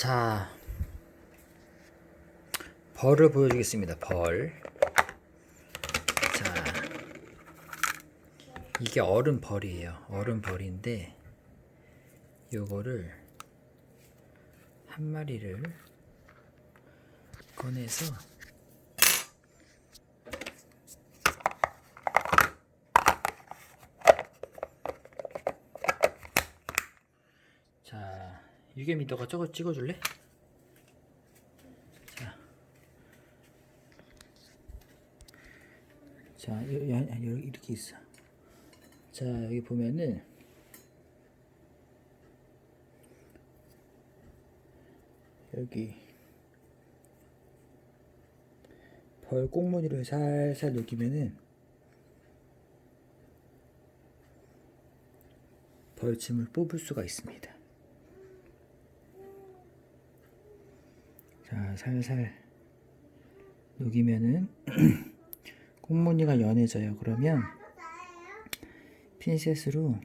자, 벌을 보여주겠습니다. 벌. 자, 이게 얼음 벌이에요. 얼음 벌인데, 요거를 한 마리를 꺼내서 자, 유겸이 너가 저거 찍어줄래? 자, 자, 여, 여, 여, 이렇게 있어. 자, 여기 보면은 여기 벌 꽁무니를 살살 녹이면은 벌침을 뽑을 수가 있습니다. 자, 살살 녹이면은 꽁무니가 연해져요. 그러면 핀셋으로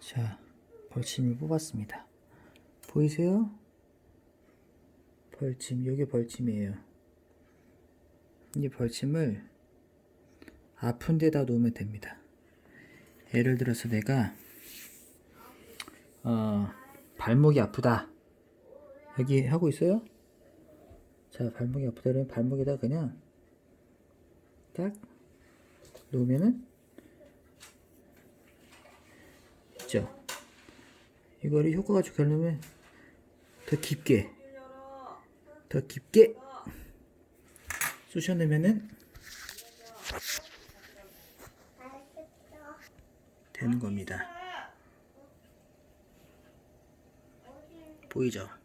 자, 벌침을 뽑았습니다. 보이세요? 벌침, 요게 벌침이에요. 이 벌침을 아픈 데다 놓으면 됩니다. 예를 들어서 내가 어, 발목이 아프다. 여기 하고 있어요? 자, 발목이 아프다 그러면 발목에다 그냥 딱 놓으면은 있죠. 이거를 효과가 좋게 하려면 더 깊게 더 깊게 쑤셔내면은 되는 겁니다. 보이죠?